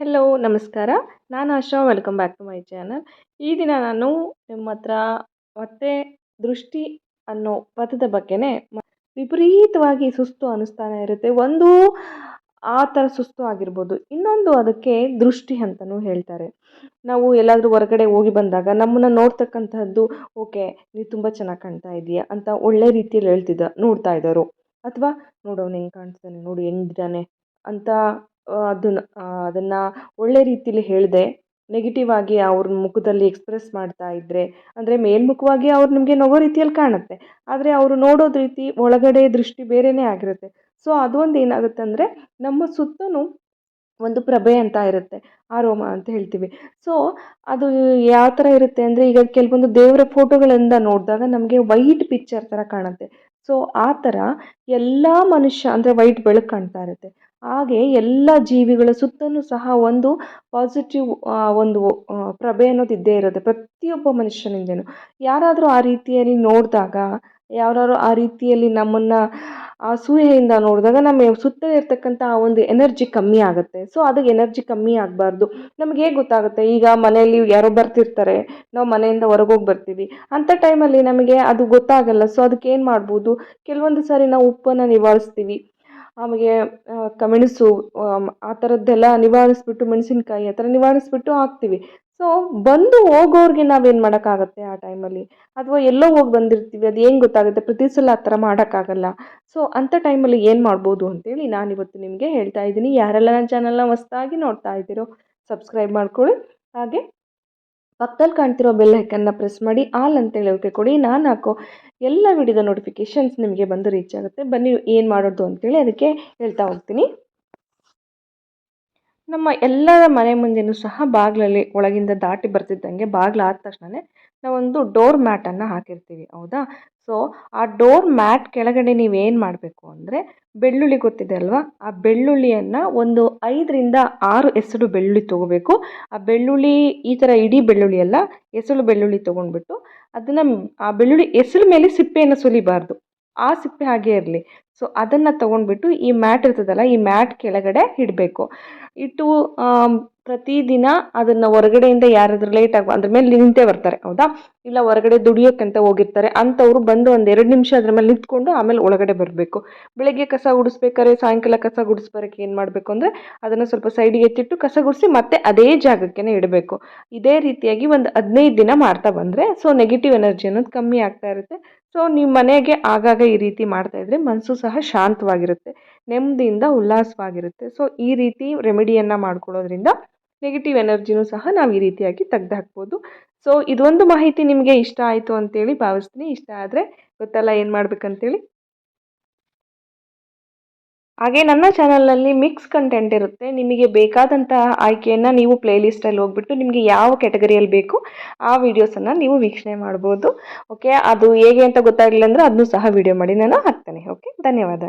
Hello ನಮಸ್ಕಾರ. ನಾನು Asha welcome back to my channel ಈ ದಿನ ನಾನು ನಿಮ್ಮ ಹತ್ರ ಮತ್ತೆ ದೃಷ್ಟಿ ಅನ್ನೋ ಪದದ ಬಗ್ಗೆನೇ ವಿಪರೀತವಾಗಿ ಸುಸ್ತು ಅನ್ನಿಸ್ತಾನೆ ಇರುತ್ತೆ. ಒಂದು ಆ ಥರ ಸುಸ್ತು ಆಗಿರ್ಬೋದು. ಇನ್ನೊಂದು ಅದಕ್ಕೆ ದೃಷ್ಟಿ ಅಂತಲೂ ಹೇಳ್ತಾರೆ. ನಾವು ಎಲ್ಲಾದರೂ ಹೊರಗಡೆ ಹೋಗಿ ಬಂದಾಗ ನಮ್ಮನ್ನು ನೋಡ್ತಕ್ಕಂಥದ್ದು ಓಕೆ ನೀವು ತುಂಬ ಚೆನ್ನಾಗಿ ಕಾಣ್ತಾ ಇದೀಯ ಅಂತ ಒಳ್ಳೆ ರೀತಿಯಲ್ಲಿ ಹೇಳ್ತಿದ್ದ, ನೋಡ್ತಾ ಇದ್ದಾರೋ ಅಥವಾ, ನೋಡು ಅವ್ನು ಹೆಂಗೆ ಕಾಣಿಸ್ತಾನೆ ನೋಡು ಹೆಂಗಿದ್ದಾನೆ ಅಂತ ಅದನ್ನು ಅದನ್ನು ಒಳ್ಳೆ ರೀತಿಲಿ ಹೇಳದೆ. ನೆಗೆಟಿವ್ ಆಗಿ ಅವ್ರ ಮುಖದಲ್ಲಿ ಎಕ್ಸ್ಪ್ರೆಸ್ ಮಾಡ್ತಾ ಇದ್ದರೆ ಅಂದರೆ ಮೇಲ್ಮುಖವಾಗಿ ಅವ್ರು ನಿಮಗೆ ನಗೋ ರೀತಿಯಲ್ಲಿ ಕಾಣುತ್ತೆ. ಆದರೆ ಅವರು ನೋಡೋದು ರೀತಿ ಒಳಗಡೆ ದೃಷ್ಟಿ ಬೇರೆಯೇ ಆಗಿರುತ್ತೆ. ಸೊ ಅದೊಂದು ಏನಾಗುತ್ತೆ ಅಂದರೆ ನಮ್ಮ ಸುತ್ತಲೂ ಒಂದು ಪ್ರಭೆ ಅಂತ ಇರುತ್ತೆ, ಆರೋಮ ಅಂತ ಹೇಳ್ತೀವಿ. ಸೊ ಅದು ಯಾವ ಥರ ಇರುತ್ತೆ ಅಂದರೆ ಈಗ ಕೆಲವೊಂದು ದೇವರ ಫೋಟೋಗಳಿಂದ ನೋಡಿದಾಗ ನಮಗೆ ವೈಟ್ ಪಿಕ್ಚರ್ ಥರ ಕಾಣುತ್ತೆ. ಸೊ ಆ ಥರ ಎಲ್ಲ ಮನುಷ್ಯ ಅಂದರೆ ವೈಟ್ ಬೆಳಕು ಕಾಣ್ತಾ ಇರುತ್ತೆ. ಹಾಗೆ ಎಲ್ಲ ಜೀವಿಗಳ ಸುತ್ತಲೂ ಸಹ ಒಂದು ಪಾಸಿಟಿವ್ ಒಂದು ಪ್ರಭೆ ಅನ್ನೋದು ಇದ್ದೇ ಇರುತ್ತೆ ಪ್ರತಿಯೊಬ್ಬ ಮನುಷ್ಯನಿಂದಲೂ ಯಾರಾದರೂ ಆ ರೀತಿಯಲ್ಲಿ ನೋಡಿದಾಗ ಯಾರಾದ್ರು ಆ ರೀತಿಯಲ್ಲಿ ನಮ್ಮನ್ನು ಅಸೂಯೆಯಿಂದ ನೋಡಿದಾಗ ನಮ್ಮ ಸುತ್ತ ಇರತಕ್ಕಂಥ ಆ ಒಂದು ಎನರ್ಜಿ ಕಮ್ಮಿ ಆಗುತ್ತೆ. ಸೊ ಅದು ಎನರ್ಜಿ ಕಮ್ಮಿ ಆಗಬಾರ್ದು. ನಮ್ಗೆ ಹೇಗೆ ಗೊತ್ತಾಗುತ್ತೆ? ಈಗ ಮನೆಯಲ್ಲಿ ಯಾರೋ ಬರ್ತಿರ್ತಾರೆ. ನಾವು ಮನೆಯಿಂದ ಹೊರಗೋಗಿ ಬರ್ತೀವಿ. ಅಂಥ ಟೈಮಲ್ಲಿ ನಮಗೆ ಅದು ಗೊತ್ತಾಗಲ್ಲ. ಸೊ ಅದಕ್ಕೆ ಏನು ಮಾಡ್ಬೋದು? ಕೆಲವೊಂದು ಸಾರಿ ನಾವು ಉಪ್ಪನ್ನು ನಿವಾರಿಸ್ತೀವಿ. ಆಮೇಲೆ ಮೆಣಸು ಆ ಥರದ್ದೆಲ್ಲ ನಿವಾರಿಸ್ಬಿಟ್ಟು, ಮೆಣಸಿನ್ಕಾಯಿ ಆ ಥರ ನಿವಾರಿಸ್ಬಿಟ್ಟು ಹಾಕ್ತೀವಿ. ಸೊ ಬಂದು ಹೋಗೋರ್ಗೆ ನಾವೇನು ಮಾಡೋಕ್ಕಾಗತ್ತೆ ಆ ಟೈಮಲ್ಲಿ ಅಥವಾ ಎಲ್ಲೋ ಹೋಗಿ ಬಂದಿರ್ತೀವಿ, ಅದು ಏನು ಗೊತ್ತಾಗುತ್ತೆ? ಪ್ರತಿ ಸಲ ಆ ಥರ ಮಾಡೋಕ್ಕಾಗಲ್ಲ. ಸೊ ಅಂಥ ಟೈಮಲ್ಲಿ ಏನು ಮಾಡ್ಬೋದು ಅಂತೇಳಿ ನಾನಿವತ್ತು ನಿಮಗೆ ಹೇಳ್ತಾ ಇದ್ದೀನಿ. ಯಾರೆಲ್ಲ ನನ್ನ ಚಾನಲ್ನ ಮಸ್ತಾಗಿ ನೋಡ್ತಾ ಇದ್ದೀರೋ ಸಬ್ಸ್ಕ್ರೈಬ್ ಮಾಡ್ಕೊಳ್ಳಿ. ಹಾಗೆ ಪಕ್ಕದಲ್ಲಿ ಕಾಣ್ತಿರೋ ಬೆಲ್ ಐಕನ್ನ ಪ್ರೆಸ್ ಮಾಡಿ ಆಲ್ ಅಂತೇಳಿ ಓಕೆ ಕೊಡಿ. ನಾನು ಹಾಕೋ ಎಲ್ಲ ವಿಡಿಯೋದ ನೋಟಿಫಿಕೇಷನ್ಸ್ ನಿಮಗೆ ಬಂದು ರೀಚ್ ಆಗುತ್ತೆ. ಬನ್ನಿ, ಏನು ಮಾಡೋದು ಅಂತೇಳಿ ಅದಕ್ಕೆ ಹೇಳ್ತಾ ಹೋಗ್ತೀನಿ. ನಮ್ಮ ಎಲ್ಲರ ಮನೆ ಮುಂದೆಯೂ ಸಹ ಬಾಗಿಲಲ್ಲಿ ಒಳಗಿಂದ ದಾಟಿ ಬರ್ತಿದ್ದಂಗೆ ಬಾಗಿಲು ಆದ ತಕ್ಷಣವೇ ನಾವೊಂದು ಡೋರ್ ಮ್ಯಾಟನ್ನು ಹಾಕಿರ್ತೀವಿ, ಹೌದಾ? ಸೊ ಆ ಡೋರ್ ಮ್ಯಾಟ್ ಕೆಳಗಡೆ ನೀವೇನು ಮಾಡಬೇಕು ಅಂದರೆ ಬೆಳ್ಳುಳ್ಳಿ ಗೊತ್ತಿದೆ ಅಲ್ವಾ? ಆ ಬೆಳ್ಳುಳ್ಳಿಯನ್ನು ಒಂದು ಐದರಿಂದ ಆರು ಎಸಳು ಬೆಳ್ಳುಳ್ಳಿ ತೊಗೋಬೇಕು. ಆ ಬೆಳ್ಳುಳ್ಳಿ ಈ ಥರ ಇಡೀ ಬೆಳ್ಳುಳ್ಳಿ ಅಲ್ಲ, ಎಸಳು ಬೆಳ್ಳುಳ್ಳಿ ತೊಗೊಂಡ್ಬಿಟ್ಟು ಅದನ್ನು ಆ ಬೆಳ್ಳುಳ್ಳಿ ಎಸಳು ಮೇಲೆ ಸಿಪ್ಪೆಯನ್ನು ಸುಲಿಬಾರ್ದು. ಆ ಸಿಪ್ಪೆ ಹಾಗೆ ಇರಲಿ. ಸೊ ಅದನ್ನು ತೊಗೊಂಡ್ಬಿಟ್ಟು ಈ ಮ್ಯಾಟ್ ಇರ್ತದಲ್ಲ, ಈ ಮ್ಯಾಟ್ ಕೆಳಗಡೆ ಇಡಬೇಕು. ಇಟ್ಟು ಪ್ರತಿದಿನ ಅದನ್ನು ಹೊರಗಡೆಯಿಂದ ಯಾರಾದರೂ ಲೇಟ್ ಲೇಟಾಗಿ ಅದ್ರ ಮೇಲೆ ನಿಂತೇ ಬರ್ತಾರೆ, ಹೌದಾ? ಇಲ್ಲ ಹೊರಗಡೆ ದುಡಿಯೋಕ್ಕಂತ ಹೋಗಿರ್ತಾರೆ. ಅಂಥವ್ರು ಬಂದು ಒಂದು ಎರಡು ನಿಮಿಷ ಅದ್ರ ಮೇಲೆ ನಿಂತ್ಕೊಂಡು ಆಮೇಲೆ ಒಳಗಡೆ ಬರಬೇಕು. ಬೆಳಗ್ಗೆ ಕಸ ಗುಡಿಸ್ಬೇಕಾದ್ರೆ, ಸಾಯಂಕಾಲ ಕಸ ಗುಡಿಸ್ಬಾರಕ್ಕೆ ಏನು ಮಾಡಬೇಕು ಅಂದರೆ, ಅದನ್ನು ಸ್ವಲ್ಪ ಸೈಡಿಗೆ ಎತ್ತಿಟ್ಟು ಕಸ ಗುಡಿಸಿ ಮತ್ತೆ ಅದೇ ಜಾಗಕ್ಕೆ ಇಡಬೇಕು. ಇದೇ ರೀತಿಯಾಗಿ ಒಂದು ಹದಿನೈದು ದಿನ ಮಾಡ್ತಾ ಬಂದರೆ ಸೊ ನೆಗೆಟಿವ್ ಎನರ್ಜಿ ಅನ್ನೋದು ಕಮ್ಮಿ ಆಗ್ತಾ ಇರುತ್ತೆ. ಸೊ ನಿಮ್ಮ ಮನೆಗೆ ಆಗಾಗ ಈ ರೀತಿ ಮಾಡ್ತಾ ಇದ್ರೆ ಮನಸ್ಸು ಸಹ ಶಾಂತವಾಗಿರುತ್ತೆ, ನೆಮ್ಮದಿಯಿಂದ ಉಲ್ಲಾಸವಾಗಿರುತ್ತೆ. ಸೊ ಈ ರೀತಿ ರೆಮಿಡಿಯನ್ನು ಮಾಡ್ಕೊಳ್ಳೋದ್ರಿಂದ ನೆಗೆಟಿವ್ ಎನರ್ಜಿನೂ ಸಹ ನಾವು ಈ ರೀತಿಯಾಗಿ ತೆಗ್ದು ಹಾಕ್ಬೋದು ಸೊ ಇದೊಂದು ಮಾಹಿತಿ ನಿಮಗೆ ಇಷ್ಟ ಆಯಿತು ಅಂತೇಳಿ ಭಾವಿಸ್ತೀನಿ. ಇಷ್ಟ ಆದರೆ ಗೊತ್ತಲ್ಲ ಏನು ಮಾಡ್ಬೇಕಂತೇಳಿ. ಹಾಗೆ ನನ್ನ ಚಾನಲ್ನಲ್ಲಿ ಮಿಕ್ಸ್ ಕಂಟೆಂಟ್ ಇರುತ್ತೆ. ನಿಮಗೆ ಬೇಕಾದಂತಹ ಆಯ್ಕೆಯನ್ನು ನೀವು ಪ್ಲೇಲಿಸ್ಟಲ್ಲಿ ಹೋಗ್ಬಿಟ್ಟು ನಿಮಗೆ ಯಾವ ಕ್ಯಾಟಗರಿಯಲ್ಲಿ ಬೇಕು ಆ ವೀಡಿಯೋಸನ್ನು ನೀವು ವೀಕ್ಷಣೆ ಮಾಡ್ಬೋದು. ಓಕೆ ಅದು ಹೇಗೆ ಅಂತ ಗೊತ್ತಾಗಲಿಲ್ಲ ಅಂದರೆ ಅದನ್ನು ಸಹ ವಿಡಿಯೋ ಮಾಡಿ. ನಾನು ಹಾಕ್ತೇನೆ. ಓಕೆ ಧನ್ಯವಾದ.